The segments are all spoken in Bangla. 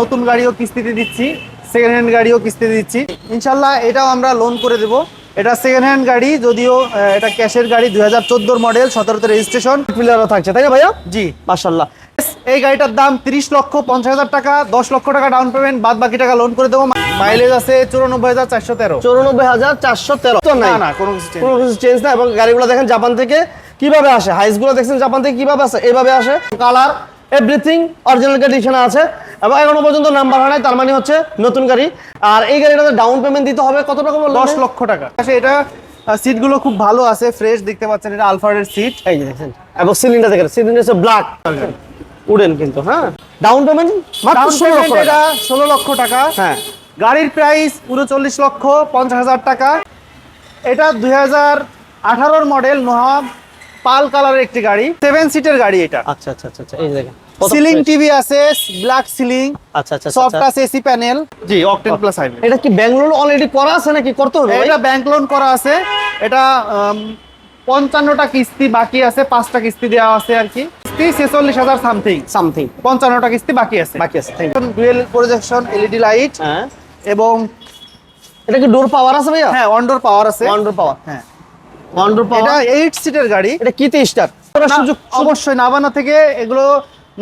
নতুন গাড়িও কিস্তিতে দিচ্ছি সেকেন্ড হ্যান্ড গাড়িও কিস্তিতে দিচ্ছি। ইনশাল্লাহ এটাও আমরা লোন করে দেবো। এটা সেকেন্ড হ্যান্ড গাড়ি যদিও এটা ক্যাশের গাড়ি দুই হাজার মডেল সতেরোতে রেজিস্ট্রেশন পিলারও থাকছে তাই না ভাইয়া? জি মাশাল্লাহ এই গাড়িটার দাম তিরিশ লক্ষ পঞ্চাশ হাজার টাকা দশ লক্ষ টাকা ডাউন পেমেন্ট বাদ বাকি টাকা লোন করে দেবো। মাইলেজ আছে চুরানব্বই হাজার চারশো তেরো। চৌরানব্বই হাজার চারশো তেরো। না না কোনো কিছু কোনো কিছু চেঞ্জ না এবং গাড়িগুলো দেখেন জাপান থেকে কীভাবে আসে? হাইসগুলো দেখছেন জাপান থেকে কীভাবে আসে? এইভাবে আসে। কালার এভরিথিং অরিজিনাল কন্ডিশনে আছে। এবং এখনও পর্যন্ত নাম্বার হয় নাই তার মানে হচ্ছে নতুন গাড়ি। আর এই গাড়িটাতে ডাউন পেমেন্ট দিতে হবে কত টাকা দশ লক্ষ টাকা। আসলে এটা সিটগুলো খুব ভালো আছে ফ্রেশ দেখতে পাচ্ছেন এটা আলফারের সিট এই যে দেখছেন এবং সিলিন্ডার দেখেন সিলিন্ডার হচ্ছে ব্ল্যাক উডেন কিন্তু হ্যাঁ? ডাউন পেমেন্ট মাত্র ষোলো লক্ষ টাকা। ষোলো লক্ষ টাকা। হ্যাঁ। গাড়ির প্রাইস উনচল্লিশ লক্ষ পঞ্চাশ হাজার টাকা। এটা দুই হাজার আঠারোর মডেল নোহা পাল কালারের একটি গাড়ি। সেভেন সিটের গাড়ি এটা। আচ্ছা আচ্ছা আচ্ছা আচ্ছা, এই দেখেন। সিলিং টিভি আছে ব্ল্যাক সিলিং আচ্ছা আচ্ছা সফট আচ্ছা। Touch AC panel G octane plus hybrid এটা কি ব্যাঙ্গালোর অলরেডি করা আছে নাকি? করতে হবে? এটা ব্যাংক লোন করা আছে। এটা পঞ্চান্নটা কিস্তি বাকি আছে পাঁচটা কিস্তি দেওয়া আছে আর কি। কিস্তি ছেচল্লিশ হাজার সামথিং সামথিং পঞ্চান্নটা কিস্তি বাকি আছে। বাকি আছে থ্যাংক ডুয়েল প্রজেকশন এলইডি লাইট হ্যাঁ। এবং এটা কি ডোর পাওয়ার আছে ভাইয়া? হ্যাঁ অনডোর পাওয়ার আছে। ওয়ান ডোর পাওয়ার হ্যাঁ। ওয়ান ডোর এটা পাওয়ার এইট সিটের গাড়ি। এটা কিতে স্টার সুযোগ অবশ্যই নাবানা থেকে এগুলো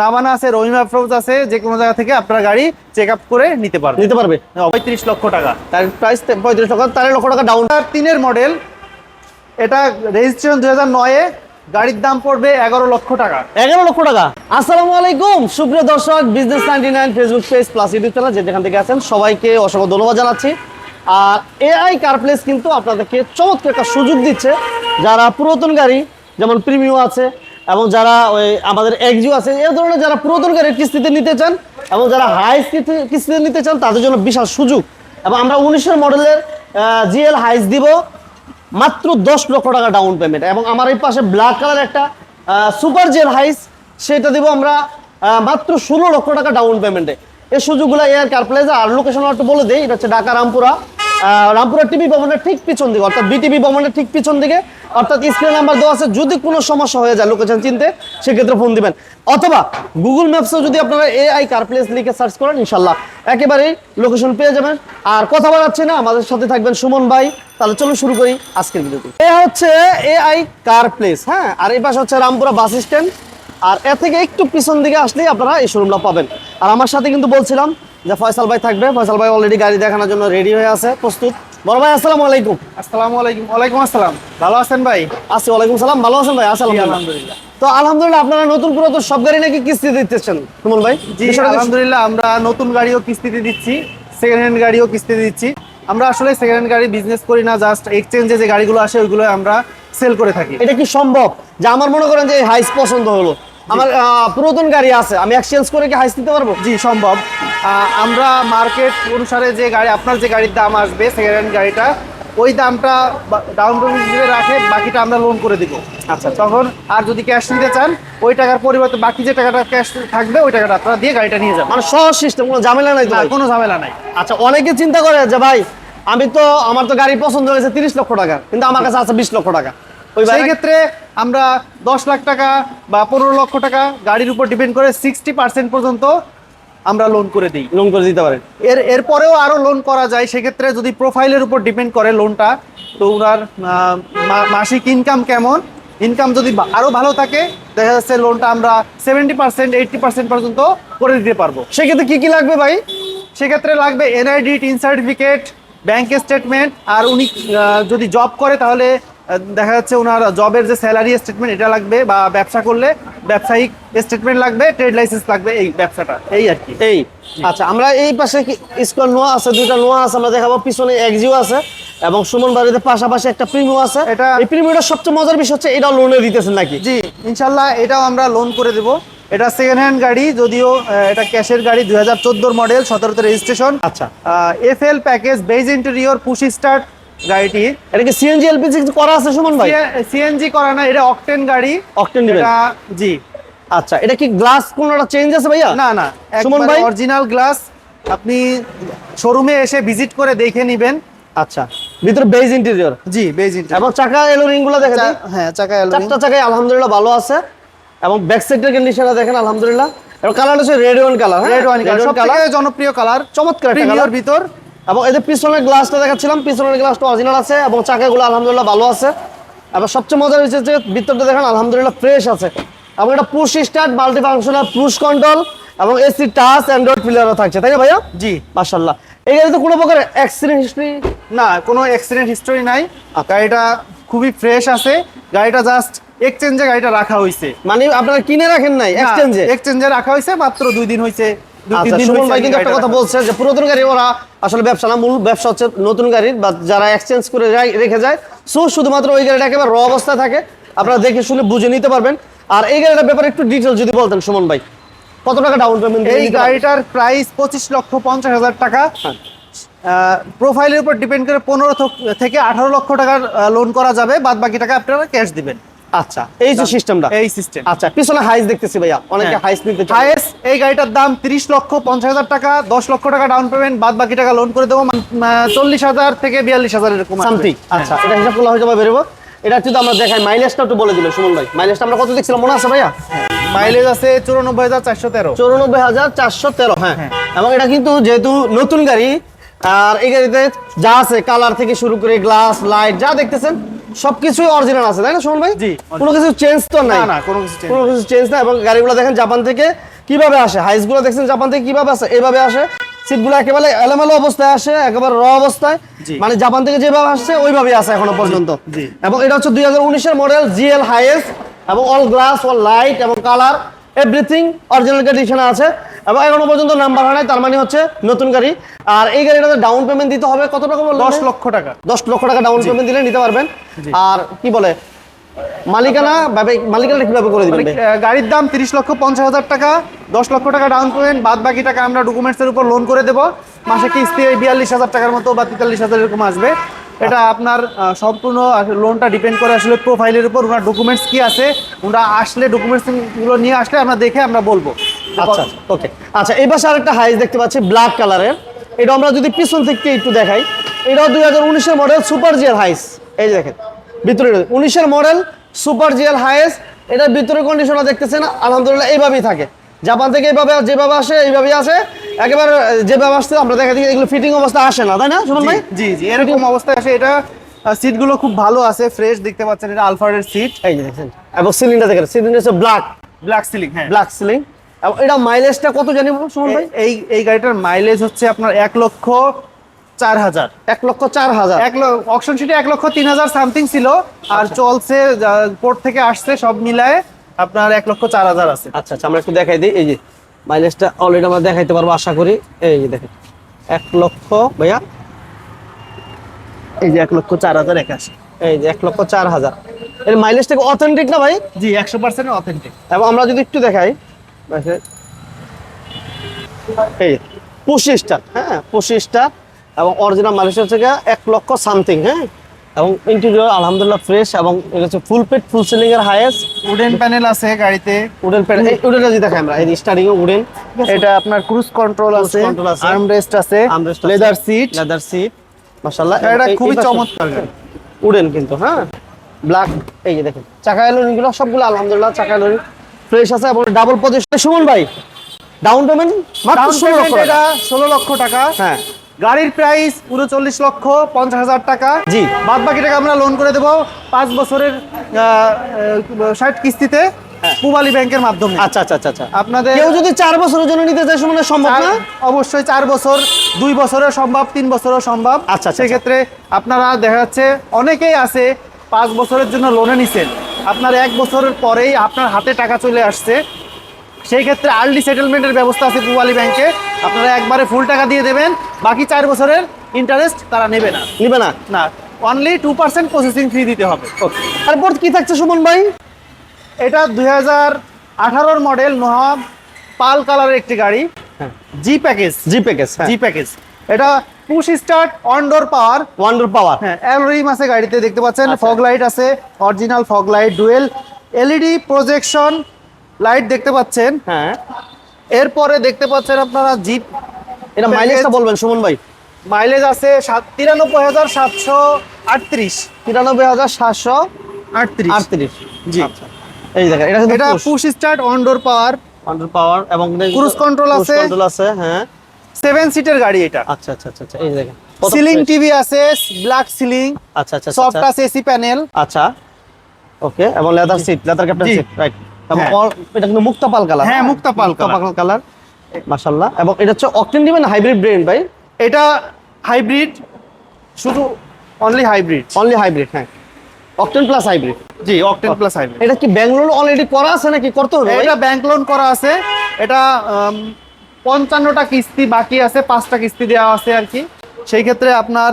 নাবানা আছে রহিম অ্যাপ্রোচ আছে যে কোনো জায়গা থেকে আপনারা গাড়ি চেক আপ করে নিতে পারবে নিতে পারবে। পঁয়ত্রিশ লক্ষ টাকা। তার প্রাইস পঁয়ত্রিশ টাকা তার লক্ষ টাকা ডাউন তিনের মডেল এটা রেজিস্ট্রেশন দুই হাজার নয়ে গাড়ির দাম পড়বে এগারো লক্ষ টাকা। এগারো লক্ষ টাকা। আসসালামু আলাইকুম সুপ্রিয় দর্শক business ninety nine Facebook page plus YouTube channel যে যেখান থেকে আছেন সবাইকে অসংখ্য ধন্যবাদ জানাচ্ছি। আর এআই কার প্লেস কিন্তু আপনাদেরকে চমৎকার একটা সুযোগ দিচ্ছে যারা পুরাতন গাড়ি যেমন প্রিমিয়াম আছে এবং যারা ওই আমাদের এক্সিও আছে এই ধরনের যারা পুরাতন গাড়ির কিস্তিতে নিতে চান এবং যারা হাই কিস্তিতে নিতে চান, তাদের জন্য বিশাল সুযোগ। এবং আমরা উনিশের মডেলের জিএল হাইস দিব মাত্র দশ লক্ষ টাকা ডাউন পেমেন্ট এবং আমার এই পাশে ব্ল্যাক কালার একটা সুপার জেল হাইস সেটা দিব আমরা মাত্র ষোলো লক্ষ টাকা ডাউন পেমেন্টে এই সুযোগগুলো এয়ার কার প্লেজা আর লোকেশন একটু বলে দিই, এটা হচ্ছে ঢাকা রামপুরা রামপুরা টিভি ভবনের ঠিক পিছন দিকে, অর্থাৎ বিটিভি ভবনের ঠিক পিছন দিকে, অর্থাৎ স্ক্রিন নাম্বার দেওয়া আছে, যদি কোনো সমস্যা হয়ে যায় লোকেশন চিনতে, সেক্ষেত্রে ফোন দিবেন। অথবা গুগল ম্যাপসেও যদি আপনারা এআই কার প্লেস লিখে সার্চ করেন ইনশাল্লাহ একেবারেই লোকেশন পেয়ে যাবেন। আর কথা বলাচ্ছি না, আমাদের সাথে থাকবেন সুমন ভাই। তাহলে চলুন শুরু করি আজকের ভিডিওটি এ হচ্ছে এআই কার প্লেস হ্যাঁ? আর এই পাশে হচ্ছে রামপুরা বাস স্ট্যান্ড আর এর থেকে একটু পিছন দিকে আসলেই আপনারা এই শোরুমটা পাবেন। আর আমার সাথে কিন্তু বলছিলাম যে ফয়সাল ভাই থাকবে ফয়সাল ভাই অলরেডি গাড়ি দেখানোর জন্য রেডি হয়ে আছে প্রস্তুত। বড় ভাই আসসালামু আলাইকুম। আসসালামু আলাইকুম। ওয়ালাইকুম আসসালাম। ভালো আছেন ভাই? আসি ওয়ালাইকুম সালাম। ভালো আছেন ভাই? আসসালাম আলহামদুলিল্লাহ। তো আলহামদুলিল্লাহ আপনারা নতুন পুরাতন সব গাড়ি নাকি কিস্তি দিতেছেন সুমন ভাই? জি আলহামদুলিল্লাহ আমরা নতুন গাড়িও কিস্তিতে দিচ্ছি সেকেন্ড হ্যান্ড গাড়িও কিস্তিতে দিচ্ছি। আমরা আসলে সেকেন্ড হ্যান্ড গাড়ি বিজনেস করি না জাস্ট এক্সচেঞ্জে যে গাড়িগুলো আসে ওইগুলো আমরা সেল করে থাকি। এটা কি সম্ভব? যে আমার মনে করেন যে হাইস পছন্দ হলো। আমার পুরাতন গাড়ি আছে আমি এক্সচেঞ্জ করে কি হাইস দিতে পারব? জি সম্ভব। আমরা মার্কেট অনুসারে যে গাড়ি আপনার যে গাড়ির দাম আসবে সেকেন্ড হ্যান্ড গাড়িটা ওই দামটা ডাউন পেমেন্ট হিসেবে রাখে বাকিটা আমরা লোন করে দিব। আচ্ছা তখন আর যদি ক্যাশ নিতে চান ওই টাকার পরিবর্তে বাকি যে টাকাটা ক্যাশ থাকবে ওই টাকাটা আপনারা দিয়ে গাড়িটা নিয়ে যাবেন। মানে সহজ সিস্টেম কোনো ঝামেলা নাই তো কোনো ঝামেলা নাই। আচ্ছা অনেকে চিন্তা করে যে ভাই আমি তো আমার তো গাড়ি পছন্দ হয়েছে তিরিশ লক্ষ টাকা কিন্তু আমার কাছে আছে বিশ লক্ষ টাকা। ওই সেই ক্ষেত্রে আমরা দশ লাখ টাকা বা পনেরো লক্ষ টাকা গাড়ির উপর ডিপেন্ড করে সিক্সটি পার্সেন্ট পর্যন্ত আমরা লোন করে দিই। লোন করে দিতে পারেন। এর এরপরেও আরও লোন করা যায় সেক্ষেত্রে যদি প্রোফাইলের উপর ডিপেন্ড করে লোনটা তো ওনার মাসিক ইনকাম কেমন? ইনকাম যদি বা- আরও ভালো থাকে দেখা যাচ্ছে লোনটা আমরা সেভেন্টি পার্সেন্ট এইটটি পার্সেন্ট পর্যন্ত করে দিতে পারব। সেক্ষেত্রে কি কি লাগবে ভাই? সেক্ষেত্রে লাগবে NID TIN certificate bank statement আর উনি যদি জব করে তাহলে দেখা যাচ্ছে ওনার জবের যে স্যালারি স্টেটমেন্ট এটা লাগবে বা ব্যবসা করলে ব্যবসায়িক স্টেটমেন্ট লাগবে ট্রেড লাইসেন্স লাগবে এই ব্যবসাটা। এই আর কি। এই। আচ্ছা আমরা এই পাশে স্কোয়ার নোয়া আছে দুইটা নোয়া আছে আমরা দেখাবো পিছনে এক্সিও আছে এবং সুমন বাড়িতে পাশাপাশি একটা প্রিমিও আছে। এটা- এই প্রিমিওটা সবচেয়ে মজার বিষয় হচ্ছে এটা লোনে দিতেছেন নাকি? জি ইনশাল্লাহ এটাও আমরা লোন করে দেব। এটা সেকেন্ড হ্যান্ড গাড়ি যদিও এটা ক্যাশের গাড়ি দুই হাজার চোদ্দোর মডেল সতেরোতে রেজিস্ট্রেশন আচ্ছা। F L package beige interior push start গাড়িটি। এটা কি সিএনজি এলপিজি করা আছে সুমন ভাই? সিএনজি করা না এটা অকটেন গাড়ি। অকটেন দিবেন। জি। আচ্ছা এটা কি গ্লাস কোনটা চেঞ্জ আছে ভাইয়া? না না সুমন ভাই? অরিজিনাল গ্লাস আপনি শোরুমে এসে ভিজিট করে দেখে নেবেন। আচ্ছা ভিতরে বেজ ইন্টেরিয়র জি বেজ ইন্টেরিয়র এবং চাকা এলোরিংগুলো দেখেন হ্যাঁ চাকা চারটা চাকায় আলহামদুলিল্লাহ ভালো আছে। এবং ব্যাক সাইডের কন্ডিশনটা দেখেন আলহামদুলিল্লাহ। এর কালার হচ্ছে red one colour red one colour সব কালার থেকে জনপ্রিয় কালার চমৎকার একটা কালার ভিতর। এবং এদের পিছনের গ্লাসটা দেখাচ্ছিলাম পিছনের গ্লাসটা অরিজিনাল আছে এবং চাকাগুলো আলহামদুলিল্লাহ ভালো আছে। এবং সবচেয়ে মজার হয়েছে যে ভিতরটা দেখেন আলহামদুলিল্লাহ ফ্রেশ আছে। এবং এটা push start multi functional push control এবং এসি টাচ অ্যান্ড্রয়েড প্লেয়ারও থাকছে। তাই না ভাইয়া? জি। মাশাল্লাহ এই গাড়িতে কোনো প্রকার অ্যাক্সিডেন্ট হিস্ট্রি না কোনো অ্যাক্সিডেন্ট হিস্টোরি নাই। গাড়িটা খুবই ফ্রেশ আছে। গাড়িটা জাস্ট এক্সচেঞ্জে গাড়িটা রাখা হয়েছে মানে আপনারা কিনে রাখেন নাই এক্সচেঞ্জে এক্সচেঞ্জে রাখা হয়েছে মাত্র দুই দিন হয়েছে আচ্ছা দিন সুমন ভাই কিন্তু একটা কথা বলছে যে পুরাতন গাড়ি ওরা আসলে ব্যবসা না মূল ব্যবসা হচ্ছে নতুন গাড়ির বা যারা এক্সচেঞ্জ করে রেখে যায় সো শুধুমাত্র ওই গাড়িটা একেবারে র অবস্থায় থাকে। আপনারা দেখে শুনে বুঝে নিতে পারবেন। আর এই গাড়িটার ব্যাপারে একটু ডিটেল যদি বলতেন সুমন ভাই কত টাকা ডাউন পেমেন্ট এই গাড়িটার প্রাইস পঁচিশ লক্ষ পঞ্চাশ হাজার টাকা। হ্যাঁ। প্রোফাইলের উপর ডিপেন্ড করে পনেরো থেকে আঠারো লক্ষ টাকার লোন করা যাবে বাদ বাকি টাকা আপনারা ক্যাশ দিবেন। আচ্ছা এই যে সিস্টেমটা। এই সিস্টেম। আচ্ছা পিছনে হাইস দেখতেছি ভাইয়া অনেকে হাইস নিতে চায় এই গাড়িটার দাম তিরিশ লক্ষ পঞ্চাশ হাজার টাকা দশ লক্ষ টাকা ডাউন পেমেন্ট বাদ বাকি টাকা লোন করে দেবো চল্লিশ হাজার থেকে বিয়াল্লিশ হাজার এরকম সামথিং আচ্ছা এটা হিসাব করলে হয়ে যাবে বেরোবো। এটা যদি আমরা দেখাই মাইলেজটা একটু বলে দিবেন সুমন ভাই। মাইলেজটা আমরা কত দেখছিলাম মনে আছে ভাইয়া? মাইলেজ আছে চুরানব্বই হাজার চারশো তেরো। চৌরানব্বই হাজার চারশো তেরো হ্যাঁ। এবং এটা কিন্তু যেহেতু নতুন গাড়ি আর এই গাড়িতে যা আছে কালার থেকে শুরু করে গ্লাস লাইট যা দেখতেছেন সবকিছুই অরিজিনাল আছে তাই না সুমন ভাই? জি, কোনো কিছু চেঞ্জ তো নাই। না কোনো কিছু change কোনো কিছু চেঞ্জ না এবং গাড়িগুলো দেখেন জাপান থেকে কীভাবে আসে? হাইসগুলো দেখছেন জাপান থেকে কীভাবে আসে? এইভাবে আসে। সিটগুলো একেবারে এলোমেলো অবস্থায় আসে একেবারে র অবস্থায়। মানে জাপান থেকে যেভাবে আসছে ওইভাবেই আসে এখনও পর্যন্ত। এবং এটা হচ্ছে দুই হাজার মডেল জিএল হাইয়েস্ট এবং অল গ্লাস অল লাইট এবং কালার এভরিথিং অরিজিনাল কন্ডিশনে আছে। এবং এখনও পর্যন্ত নাম্বার হয় নাই তার মানে হচ্ছে নতুন গাড়ি। আর এই গাড়িটাতে ডাউন পেমেন্ট দিতে হবে কত টাকা বললেন? দশ লক্ষ টাকা। দশ লক্ষ টাকা ডাউন পেমেন্ট দিলে নিতে পারবেন। আর কি বলে মালিকানা মালিকানা কীভাবে করে দিবেন? গাড়ির দাম তিরিশ লক্ষ পঞ্চাশ হাজার টাকা দশ লক্ষ টাকা ডাউন পেমেন্ট বাদ বাকি টাকা আমরা ডকুমেন্টসের উপর লোন করে দেবো। মাসে কিস্তি বিয়াল্লিশ হাজার টাকার মতো বা তেতাল্লিশ হাজার এরকম আসবে। এটা আপনার সম্পূর্ণ লোনটা ডিপেন্ড করে আসলে প্রোফাইলের উপর ওনার ডকুমেন্টস কি আছে ওনারা আসলে ডকুমেন্টসগুলো নিয়ে আসলে আমরা দেখে আমরা বলব। আচ্ছা ওকে আচ্ছা এই পাশে আরেকটা হাইস দেখতে পাচ্ছি ব্ল্যাক কালারের এটা আমরা যদি পিছন থেকে একটু দেখাই এটাও দুই হাজার উনিশের মডেল সুপার জিএল হাইস এই যে দেখেন ভিতরে উনিশের মডেল সুপার জিএল হাইস এটার ভিতরে কন্ডিশনটা দেখতেছেন আলহামদুলিল্লাহ এইভাবেই থাকে। জাপান থেকে এইভাবে যেভাবে আসে এইভাবেই আসে। একেবারে যেভাবে আসছে আমরা দেখা দিই এগুলো ফিটিং অবস্থা আসে না তাই না সুমন ভাই? জি জি এরকম অবস্থায় আসে। এটা সিটগুলো খুব ভালো আছে ফ্রেশ দেখতে পাচ্ছেন এটা আলফারের সিট এই যে দেখেন এবং সিলিন্ডার দেখেন সিলিন্ডার হচ্ছে ব্ল্যাক ব্ল্যাক সিলিং হ্যাঁ। ব্ল্যাক সিলিং এটা মাইলেজটা কত জানি সুমন ভাই? এই এই গাড়িটার মাইলেজ হচ্ছে আপনার এক লক্ষ চার হাজার। এক লক্ষ চার হাজার। এক লক্ষ অপশন শিটে এক লক্ষ তিন হাজার সামথিং ছিল আর চলছে পোর্ট থেকে আসছে সব মিলায় আপনার এক লক্ষ চার হাজার আছে। আচ্ছা আচ্ছা আমরা একটু দেখাই দিই এই যে মাইলেজটা অলরেডি আমরা দেখাইতে পারব আশা করি। এই যে দেখেন এক লক্ষ ভাইয়া? এই যে এক লক্ষ চার হাজার একাশি। এই যে এক লক্ষ চার হাজার। এর মাইলেজটা অথেন্টিক না ভাই? জি একশো পার্সেন্ট অথেন্টিক এবং আমরা যদি একটু দেখাই এই হ্যাঁ এবং অরিজিনাল হচ্ছে গিয়ে এক লক্ষ সামথিং হ্যাঁ? এবং ইন্টেরিয়র আলহামদুলিল্লাহ ফ্রেশ এবং এটা হচ্ছে ফুল পেট ফুল সিলিং এর হাইয়েস্ট উডেন প্যানেল আছে গাড়িতে। উডেন পেট এই উডেনটা আমরা এই স্টার্টিং এ উডেন এটা আপনার ক্রুজ কন্ট্রোল আছে আছে। আর্মরেস্ট আছে লেদার সিট লেদার সিট মাশাআল্লাহ। এটা খুবই চমৎকার গাড়ি। উডেন কিন্তু হ্যাঁ? ব্ল্যাক এই যে দেখেন চাকা গুলো সবগুলো আলহামদুলিল্লাহ চাকা ফ্রেশ আছে এবং ডাবল পজিশন সুমন ভাই। ডাউন পেমেন্ট মাত্র Down ষোলো লক্ষ টাকা। এটা ষোলো লক্ষ টাকা। হ্যাঁ। গাড়ির প্রাইস পুরো চল্লিশ লক্ষ পঞ্চাশ হাজার টাকা। জি। বাদ বাকি টাকা আমরা লোন করে দেবো পাঁচ বছরের ষাট কিস্তিতে পুবালি ব্যাংকের মাধ্যমে। আচ্ছা আচ্ছা আচ্ছা আচ্ছা। আপনাদের কেউ যদি চার বছরের জন্য নিতে চায় সুমন সম্ভব না? অবশ্যই চার বছর দুই বছরও সম্ভব তিন বছরও সম্ভব। আচ্ছা, আচ্ছা, সেক্ষেত্রে আপনারা দেখা যাচ্ছে অনেকেই আছে পাঁচ বছরের জন্য লোনে নিছেন। আপনার এক বছরের পরেই আপনার হাতে টাকা চলে আসছে। সেই ক্ষেত্রে আর্লি সেটেলমেন্টের ব্যবস্থা আছে পুবালি ব্যাংকে। আপনারা একবারে ফুল টাকা দিয়ে দেবেন বাকি চার বছরের ইন্টারেস্ট তারা নেবে না। নিবে না? না only two percent processing fee দিতে হবে। তারপর কি থাকছে সুমন ভাই? এটা দুই হাজার আঠারোর মডেল নোহা পাল কালারের একটি গাড়ি। হ্যাঁ। G package G package G package এটা push start on door power. Wonder power. হ্যাঁ অ্যালোরিম আছে গাড়িতে দেখতে পাচ্ছেন? আচ্ছা। ফগ লাইট আছে original fog light dual. LED projection light দেখতে পাচ্ছেন। হ্যাঁ। এরপরে দেখতে পাচ্ছেন আপনারা জিপ এটা মাইলেজটা বলবেন সুমন ভাই। মাইলেজ আছে সাত তিরানব্বই হাজার সাতশো আটত্রিশ। তিরানব্বই হাজার সাতশো আটত্রিশ। আটত্রিশ। জি। আচ্ছা। এই দেখেন এটা এটা push start on door power. Under power এবং Cruise control আছে। কন্ট্রোল আছে হ্যাঁ। সেভেন সিটের গাড়ি এটা। আচ্ছা আচ্ছা আচ্ছা আচ্ছা, এই দেখেন। সিলিং টিভি আছে ব্ল্যাক সিলিং আচ্ছা আচ্ছা সফট আচ্ছা। আছে এসি প্যানেল আচ্ছা। ওকে এবং leather seat leather captain seat right এবং হ্যাঁ। এটা কিন্তু মুক্তা পাল কালার হ্যাঁ, মুক্তা পাল colour। কালার মাশাআল্লাহ। এবং এটা হচ্ছে অকটেন দিবেন হাইব্রিড ব্রেন ভাই। এটা হাইব্রিড শুধু অনলি হাইব্রিড অনলি হাইব্রিড হ্যাঁ। অকটেন প্লাস হাইব্রিড জি অকটেন প্লাস হাইব্রিড এটা কি ব্যাঙ্গালোর অলরেডি করা আছে নাকি? করতে হবে এটা ব্যাংক লোন করা আছে। এটা পঞ্চান্নটা কিস্তি বাকি আছে পাঁচটা কিস্তি দেওয়া আছে আর কি। সেই ক্ষেত্রে আপনার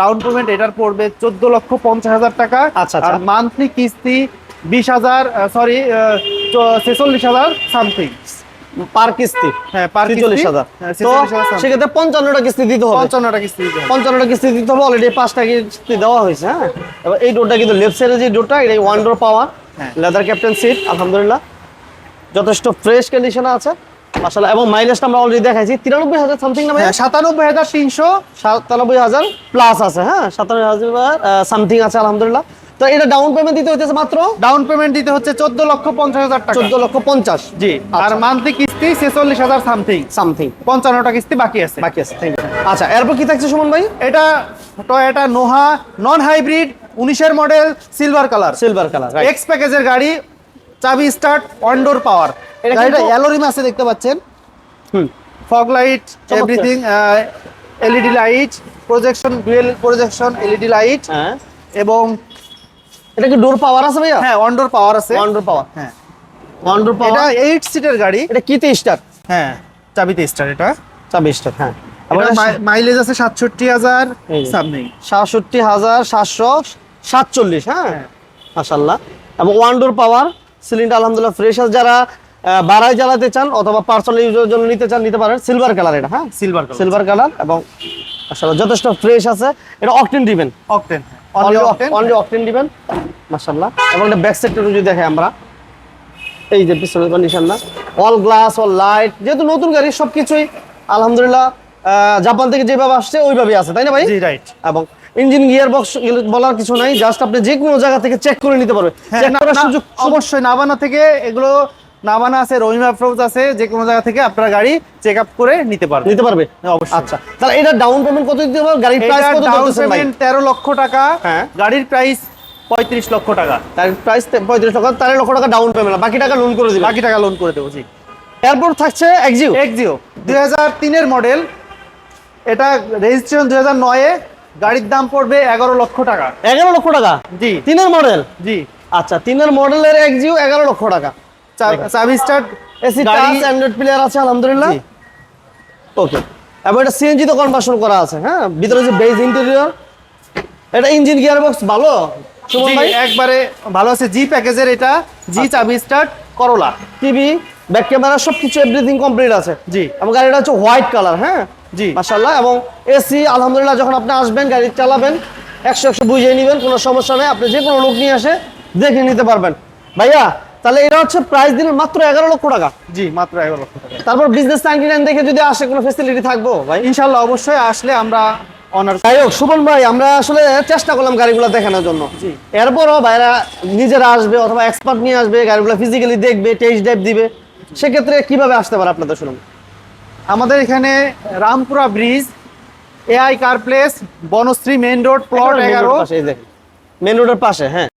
ডাউন পেমেন্ট এটার পড়বে চোদ্দ লক্ষ পঞ্চাশ হাজার টাকা। আচ্ছা, আর আচ্ছা। মান্থলি কিস্তি বিশ হাজার সরি ছেচল্লিশ হাজার সামথিং পার কিস্তি? হ্যাঁ পার হাজার। হ্যাঁ, তো সেক্ষেত্রে পঞ্চান্নটা কিস্তি দিতে হবে। পঞ্চান্নটা কিস্তি দিতে পঞ্চান্নটা কিস্তি দিতে হবে অলরেডি পাঁচটা কিস্তি দেওয়া হয়েছে হ্যাঁ? এবার এই ডোরটা কিন্তু লেফট সাইডে যে ডোরটা এটা ওয়ান ডোর পাওয়ার হ্যাঁ। লেদার ক্যাপ্টেন সিট আলহামদুলিল্লাহ। যথেষ্ট ফ্রেশ কন্ডিশনে আছে। মাসাল্লাহ এবং মাইলেজটা আমরা অলরেডি দেখাইছি তিরানব্বই হাজার সামথিং না হ্যাঁ সাতানব্বই হাজার তিনশো সাতানব্বই হাজার প্লাস আছে হ্যাঁ? সাতানব্বই হাজার সামথিং আছে আলহামদুলিল্লাহ। তো এটা ডাউন পেমেন্ট দিতে হইতেছে মাত্র? ডাউন পেমেন্ট দিতে হচ্ছে চোদ্দ লক্ষ পঞ্চাশ হাজার টাকা। চোদ্দ লক্ষ পঞ্চাশ। জি আর মান্থলি কিস্তি ছেচল্লিশ হাজার সামথিং সামথিং পঞ্চান্নটা কিস্তি বাকি আছে। বাকি আছে থ্যাংক ইউ আচ্ছা এরপর কি থাকছে সুমন ভাই? এটা টয়োটা নোহা নন হাইব্রিড উনিশের model silver colour silver colour X প্যাকেজের গাড়ি চাবি স্টার্ট অনডোর পাওয়ার এটা গাড়িটা অ্যালোরিম আছে দেখতে পাচ্ছেন। হুম। Fog light. Everything LED light projection dual projection LED light হ্যাঁ। এবং এটা কি ডোর পাওয়ার আছে ভাইয়া? হ্যাঁ অনডোর পাওয়ার আছে। One door power. হ্যাঁ। ওয়ান ডোর এটা পাওয়ার এইট সিটের গাড়ি। এটা কিতে স্টার? হ্যাঁ চাবিতে স্টার এটা। চাবি স্টার হ্যাঁ। মাইলেজ আছে সাতষট্টি হাজার সামথিং। সাতষট্টি হাজার সাতশো সাতচল্লিশ হ্যাঁ। হ্যাঁ। মাসাল্লাহ এবং ওয়ান ডোর পাওয়ার সিলিন্ডার আলহামদুলিল্লাহ ফ্রেশ আছে। যারা বাড়ায় জ্বালাতে চান অথবা পার্সোনাল ইউজের জন্য নিতে চান নিতে পারেন। সিলভার কালার এটা হ্যাঁ? সিলভার সিলভার কালার এবং মাসাল্লাহ যথেষ্ট ফ্রেশ আছে। এটা অকটেন দিবেন। Octane only octane only octane দিবেন মাশাআল্লাহ। এবং এটা ব্যাক সাইডটা যদি দেখে আমরা এই যে পিছনের কন্ডিশন না অল গ্লাস অল লাইট যেহেতু নতুন গাড়ি সবকিছুই আলহামদুলিল্লাহ জাপান থেকে যেভাবে আসছে ওইভাবেই আছে তাই না ভাই? জি রাইট এবং ইঞ্জিন গিয়ার বক্স বলার কিছু নাই জাস্ট আপনি যে কোনো জায়গা থেকে চেক করে নিতে পারবে হ্যাঁ, চেক করার সুযোগ অবশ্যই নাবানা থেকে এগুলো নাবানা আছে রহিম অ্যাপ্রোচ আছে যে কোনো জায়গা থেকে আপনারা গাড়ি চেক আপ করে নিতে পারবেন। নিতে পারবে? হ্যাঁ, অবশ্যই। আচ্ছা তাহলে এটা ডাউন পেমেন্ট কত দিতে হবে? গাড়ির প্রাইস কত ডাউন পেমেন্ট লক্ষ টাকা হ্যাঁ। গাড়ির প্রাইস পঁয়ত্রিশ লক্ষ টাকা। তার প্রাইস পঁয়ত্রিশ টাকা তেরো লক্ষ টাকা ডাউন পেমেন্ট বাকি টাকা লোন করে দিবে বাকি টাকা লোন করে দেবো জি। এরপর থাকছে এক্সিও এক্সিও দুই হাজার তিনের মডেল এটা রেজিস্ট্রেশন দুই হাজার নয়ে গাড়ির দাম পড়বে এগারো লক্ষ টাকা। এগারো লক্ষ টাকা? জি। তিনের মডেল জি। আচ্ছা তিনের মডেলের এক্সিও এগারো লক্ষ টাকা। চাবি start AC touch android player আছে আলহামদুলিল্লাহ। ওকে এবং এটা সিএনজি তো কনভার্সন করা আছে হ্যাঁ? ভিতরে যে বেজ ইন্টেরিয়র এটা ইঞ্জিন গিয়ার বক্স ভালো? সুমন ভাই? একবারে ভালো আছে জি প্যাকেজের এটা জি আচ্ছা। চাবি start Corolla TV back camera সবকিছু এভরিথিং কমপ্লিট আছে। জি। এবং গাড়িটা হচ্ছে হোয়াইট কালার হ্যাঁ? জি। মাশাআল্লাহ এবং এসি আলহামদুলিল্লাহ যখন আপনি আসবেন গাড়ি চালাবেন একশো একশো বুঝিয়ে নেবেন কোনো সমস্যা নেই। আপনি যে কোনো লোক নিয়ে আসে দেখে নিতে পারবেন। ভাইয়া তাহলে এটা হচ্ছে প্রাইস দিলেন মাত্র এগারো লক্ষ টাকা। জি মাত্র এগারো লক্ষ টাকা। তারপর বিজনেস নাইনটি নাইন দেখে যদি আসে কোনো ফেসিলিটি থাকব ভাই? ইনশাল্লাহ অবশ্যই আসলে আমরা অনার যাই হোক সুমন ভাই আমরা আসলে চেষ্টা করলাম গাড়িগুলো দেখানোর জন্য। জি। এরপরও ভাইরা নিজেরা আসবে অথবা এক্সপার্ট নিয়ে আসবে গাড়িগুলো ফিজিক্যালি দেখবে টেস্ট ড্রাইভ দিবে। সেক্ষেত্রে কীভাবে আসতে পারে আপনাদের শুনুন আমাদের এখানে Rampura bridge AI car place Banasree main road plot এগারো। মেন রোডের পাশে হ্যাঁ।